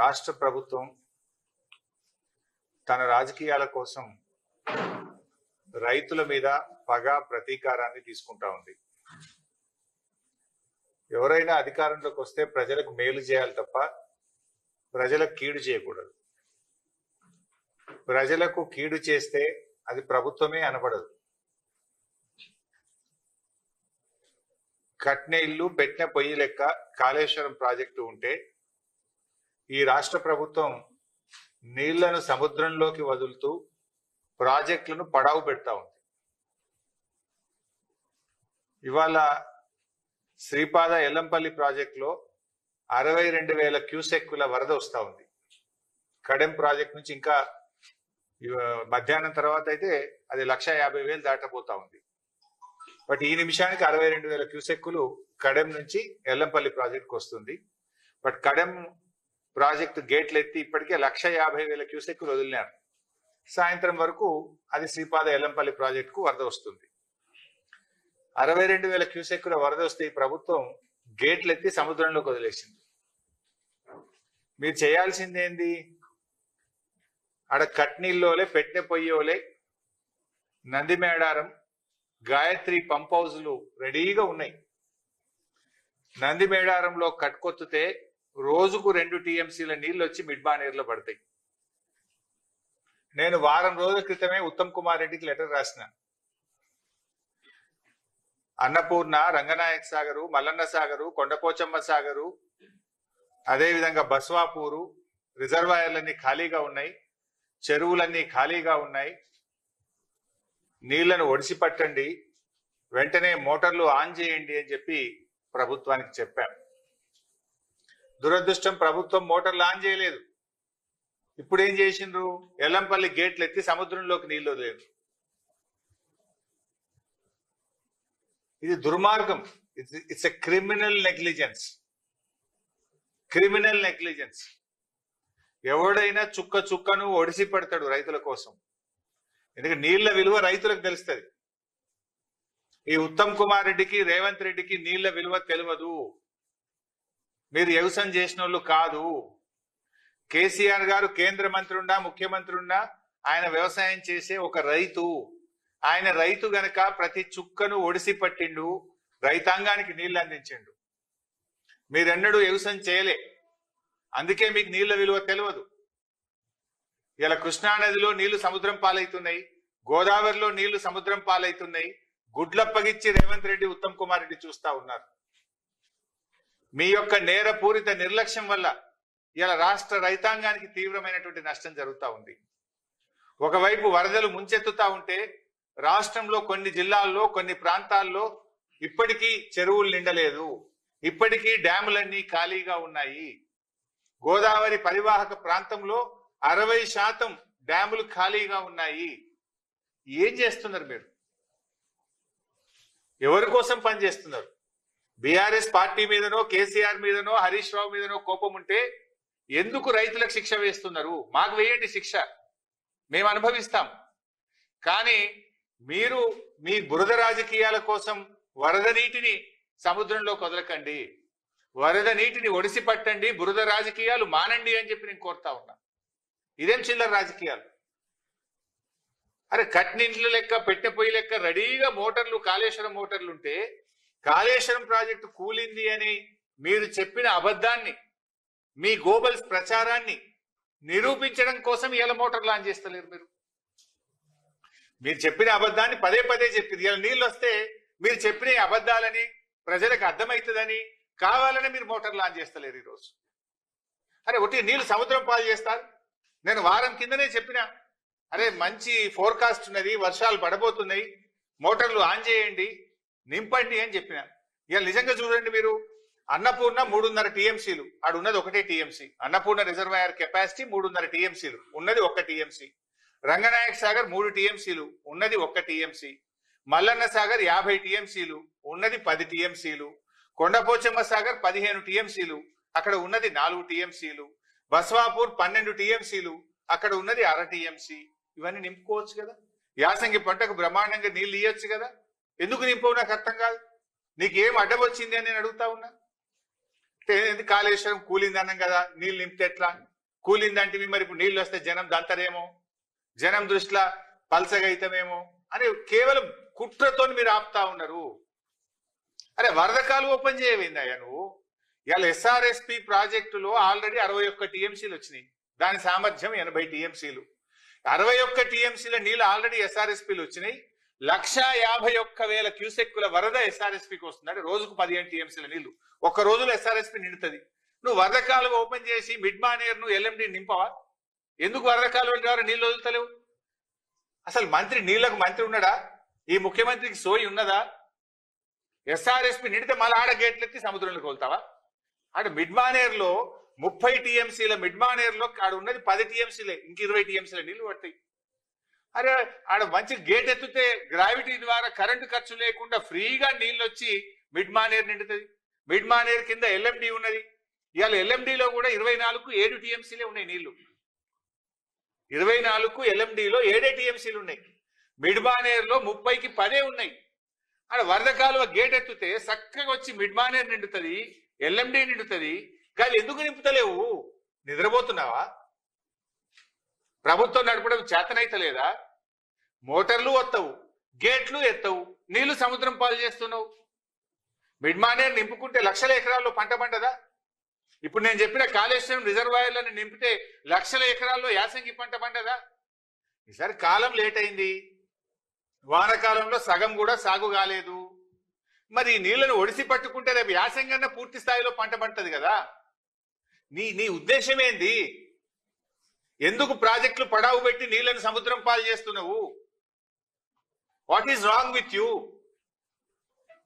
రాష్ట్ర ప్రభుత్వం తన రాజకీయాల కోసం రైతుల మీద పగ ప్రతీకారాన్ని తీసుకుంటా ఉంది. ఎవరైనా అధికారంలోకి వస్తే ప్రజలకు మేలు చేయాలి తప్ప ప్రజలకు కీడు చేయకూడదు. ప్రజలకు కీడు చేస్తే అది ప్రభుత్వమే అనబడదు. కట్న ఇల్లు పెట్టిన పొయ్యి లెక్క కాళేశ్వరం ప్రాజెక్టు ఉంటే ఈ రాష్ట్ర ప్రభుత్వం నీళ్ళను సముద్రంలోకి వదులుతూ ప్రాజెక్టులను పడావు పెడతా ఉంది. ఇవాళ శ్రీపాద ఎల్లంపల్లి ప్రాజెక్టులో అరవై రెండు వేల క్యూసెక్కుల వరద వస్తూ ఉంది. కడెం ప్రాజెక్ట్ నుంచి ఇంకా మధ్యాహ్నం తర్వాత అయితే అది లక్ష యాభై వేలు దాటబోతా ఉంది. బట్ ఈ నిమిషానికి అరవై రెండు వేల క్యూసెక్కులు కడెం నుంచి ఎల్లంపల్లి ప్రాజెక్ట్కి వస్తుంది. బట్ కడెం ప్రాజెక్టు గేట్లు ఎత్తి ఇప్పటికే లక్ష యాభై వేల క్యూసెక్కులు వదిలినారు. సాయంత్రం వరకు అది శ్రీపాద ఎల్లంపల్లి ప్రాజెక్టుకు వరద వస్తుంది. అరవై రెండు వేల క్యూసెక్కుల వరద వస్తే ఈ ప్రభుత్వం గేట్లు ఎత్తి సముద్రంలోకి వదిలేసింది. మీరు చేయాల్సింది ఏంది? ఆడ కట్నీల్లోలే పెట్టె పొయ్యోలే నందిమేడారం గాయత్రి పంప్ హౌజ్లు రెడీగా ఉన్నాయి. నందిమేడారంలో కట్కొత్తుతే రోజుకు రెండు టీఎంసీల నీళ్ళు వచ్చి మిడ్బానేరులో పడతాయి. నేను వారం రోజుల క్రితమే ఉత్తమ్ కుమార్ రెడ్డికి లెటర్ రాసిన. అన్నపూర్ణ రంగనాయక సాగరు మల్లన్న సాగరు కొండపోచమ్మ సాగరు అదేవిధంగా బస్వాపూరు రిజర్వాయర్లన్నీ ఖాళీగా ఉన్నాయి చెరువులన్నీ ఖాళీగా ఉన్నాయి. నీళ్ళను ఒడిసి పట్టండి వెంటనే మోటార్లు ఆన్ చేయండి అని చెప్పి ప్రభుత్వానికి చెప్పాం. దురదృష్టం ప్రభుత్వం మోటార్లు ఆన్ చేయలేదు. ఇప్పుడు ఏం చేసిండ్రు? ఎల్లంపల్లి గేట్లు ఎత్తి సముద్రంలోకి నీళ్ళు వదిలేదు ఇది దుర్మార్గం. It's a criminal negligence criminal negligence ఎవడైనా చుక్క చుక్కను ఒడిసి పెడతాడు రైతుల కోసం. ఎందుకంటే నీళ్ళ విలువ రైతులకు తెలుస్తుంది. ఈ ఉత్తమ్ కుమార్ రెడ్డికి రేవంత్ రెడ్డికి నీళ్ళ విలువ తెలియదు మీరు వ్యవసాయం చేసిన వాళ్ళు కాదు. కేసీఆర్ గారు కేంద్ర మంత్రుండా ముఖ్యమంత్రుండా ఆయన వ్యవసాయం చేసే ఒక రైతు. ఆయన రైతు గనక ప్రతి చుక్కను ఒడిసి పట్టిండు రైతాంగానికి నీళ్ళు అందించిండు. మీరెన్నడూ వ్యవసాయం చేయలే. అందుకే మీకు నీళ్ళ విలువ తెలియదు ఇలా కృష్ణా నదిలో నీళ్ళు సముద్రం పాలవుతున్నాయి గోదావరిలో నీళ్ళు సముద్రం పాలవుతున్నాయి గుడ్లప్పగిచ్చి రేవంత్ రెడ్డి ఉత్తమ్ కుమార్ రెడ్డి చూస్తా ఉన్నారు. మీ యొక్క నేరపూరిత నిర్లక్ష్యం వల్ల ఇలా రాష్ట్ర రైతాంగానికి తీవ్రమైనటువంటి నష్టం జరుగుతూ ఉంది. ఒకవైపు వరదలు ముంచెత్తుతా ఉంటే రాష్ట్రంలో కొన్ని జిల్లాల్లో కొన్ని ప్రాంతాల్లో ఇప్పటికీ చెరువులు నిండలేదు. ఇప్పటికీ డ్యాములన్నీ ఖాళీగా ఉన్నాయి. గోదావరి పరివాహక ప్రాంతంలో అరవై శాతం డ్యాములు ఖాళీగా ఉన్నాయి. ఏం చేస్తున్నారు మీరు? ఎవరి కోసం పనిచేస్తున్నారు? బీఆర్ఎస్ పార్టీ మీదనో కేసీఆర్ మీదనో హరీష్ రావు మీదనో కోపం ఉంటే ఎందుకు రైతులకు శిక్ష వేస్తున్నారు? మాకు వేయండి శిక్ష. మేము అనుభవిస్తాం. కానీ మీరు మీ బురద రాజకీయాల కోసం వరద నీటిని సముద్రంలో కదలకండి వరద నీటిని ఒడిసి పట్టండి. బురద రాజకీయాలు మానండి అని చెప్పి నేను కోరుతా ఉన్నా. ఇదేం చిల్లర రాజకీయాలు? అరే కట్నింట్లు లెక్క పెట్టె పొయ్యి లెక్క రెడీగా మోటార్లు కాళేశ్వరం మోటార్లు ఉంటే కాళేశ్వరం ప్రాజెక్టు కూలింది అని మీరు చెప్పిన అబద్ధాన్ని మీ గోబల్స్ ప్రచారాన్ని నిరూపించడం కోసం ఇలా మోటార్ లాంచ్ చేస్తలేరు మీరు. మీరు చెప్పిన అబద్ధాన్ని పదే పదే చెప్పింది ఇలా నీళ్ళు వస్తే మీరు చెప్పిన అబద్ధాలని ప్రజలకు అర్థమవుతుందని కావాలని మీరు మోటార్ లాంచ్ చేస్తలేరు ఈరోజు అరే ఒకటి నీళ్ళు సముద్రం పాలు చేస్తారు. నేను వారం కిందనే చెప్పిన అరే మంచి ఫోర్కాస్ట్ ఉన్నది వర్షాలు పడబోతున్నాయి మోటార్లు ఆన్ చేయండి నింపండి అని చెప్పిన. ఇక నిజంగా చూడండి మీరు. అన్నపూర్ణ మూడున్నర టీఎంసీలు. ఆడు ఉన్నది ఒకటే టీఎంసీ. అన్నపూర్ణ రిజర్వాయర్ కెపాసిటీ మూడున్నర టీఎంసీలు. ఉన్నది ఒక్క టీఎంసీ. రంగనాయక్ సాగర్ మూడు టీఎంసీలు. ఉన్నది ఒక్క టీఎంసీ. మల్లన్న సాగర్ యాభై టీఎంసీలు. ఉన్నది పది టీఎంసీలు. కొండపోచమ్మ సాగర్ పదిహేను టీఎంసీలు. అక్కడ ఉన్నది నాలుగు టీఎంసీలు. బస్వాపూర్ పన్నెండు టీఎంసీలు. అక్కడ ఉన్నది అర టీఎంసీ. ఇవన్నీ నింపుకోవచ్చు కదా. యాసంగి పంటకు బ్రహ్మాండంగా నీళ్ళు ఇవ్వచ్చు కదా. ఎందుకు నింపవు నాకు అర్థం కాదు? నీకేం అడ్డం వచ్చింది అని నేను అడుగుతా ఉన్నా? ఎందుకు కాళేశ్వరం కూలింది అన్నాం కదా నీళ్ళు నింపితే ఎట్లా? కూలిందంటే మరి ఇప్పుడు నీళ్ళు వస్తే జనం దంతరేమో? జనం దృష్టిలో పల్సగా అని కేవలం కుట్రతో మీరు ఆపుతా ఉన్నారు. అరే వరదకాలు ఓపెన్ చేయవిందయ్యా నువ్వు? ఇవాళ ఎస్ఆర్ఎస్పి ప్రాజెక్టులో ఆల్రెడీ అరవై ఒక్క టీఎంసీలు వచ్చినాయి. దాని సామర్థ్యం ఎనభై టీఎంసీలు. అరవై ఒక్క టీఎంసీల నీళ్ళు ఆల్రెడీ ఎస్ఆర్ఎస్పీలు వచ్చినాయి. లక్ష యాభై ఒక్క వేల క్యూసెక్కుల వరద ఎస్ఆర్ఎస్పీకి వస్తుంది అంటే రోజుకు పదిహేను టీఎంసీల నీళ్ళు. ఒక్క రోజులో ఎస్ఆర్ఎస్పీ నిండుతుంది. నువ్వు వరద కాలువ ఓపెన్ చేసి మిడ్ మానేర్ను ఎల్ఎండి నింపవా? ఎందుకు వరద కాలువ ద్వారా నీళ్ళు వదులుతలేవు? అసలు మంత్రి నీళ్ళకు మంత్రి ఉన్నాడా? ఈ ముఖ్యమంత్రికి సోయి ఉన్నదా? ఎస్ఆర్ఎస్పీ నిండితే మళ్ళీ ఆడ గేట్లెత్తి సముద్రంలోకి వెళ్తావా అంటే మిడ్ మానేర్లో ముప్పై టీఎంసీల మిడ్ మానేర్లో ఆడ ఉన్నది పది టీఎంసీలే ఇంక ఇరవై టీఎంసీల నీళ్ళు పడతాయి. అరే ఆడ మంచి గేట్ ఎత్తితే గ్రావిటీ ద్వారా కరెంటు ఖర్చు లేకుండా ఫ్రీగా నీళ్ళు వచ్చి మిడ్ మానేర్ నిండుతుంది మిడ్ మానేర్ కింద ఎల్ఎండి ఉన్నది ఇవాళ ఎల్ఎండిలో కూడా ఇరవై నాలుగు ఏడు టీఎంసీలే ఉన్నాయి నీళ్ళు ఇరవై నాలుగు ఎల్ఎండిలో ఏడే టీఎంసీలు ఉన్నాయి మిడ్ మానేర్లో ముప్పైకి పదే ఉన్నాయి. ఆడ వరద కాలువ గేట్ ఎత్తితే చక్కగా వచ్చి మిడ్ మానేర్ నిండుతుంది ఎల్ఎండి నిండుతుంది. కానీ ఎందుకు నింపుతలేవు? నిద్రపోతున్నావా? ప్రభుత్వం నడపడం చేతనైతలేదా? మోటార్లు వత్తవు గేట్లు ఎత్తవు నీళ్ళు సముద్రం పాలు చేస్తున్నావు. మిడ్మానే నింపుకుంటే లక్షల ఎకరాల్లో పంట పండదా? ఇప్పుడు నేను చెప్పిన కాళేశ్వరం రిజర్వాయర్లను నింపితే లక్షల ఎకరాల్లో యాసంగి పంట పండదా? ఈసారి కాలం లేట్ అయింది. వానకాలంలో సగం కూడా సాగు కాలేదు. మరి ఈ నీళ్ళను ఒడిసి పట్టుకుంటే రేపు యాసంగన్న పూర్తి స్థాయిలో పంట పంటది కదా? నీ నీ ఉద్దేశం ఏంది? ఎందుకు ప్రాజెక్టులు పడావు పెట్టి నీళ్ళను సముద్రం పాలు చేస్తున్నావు? What is wrong with you?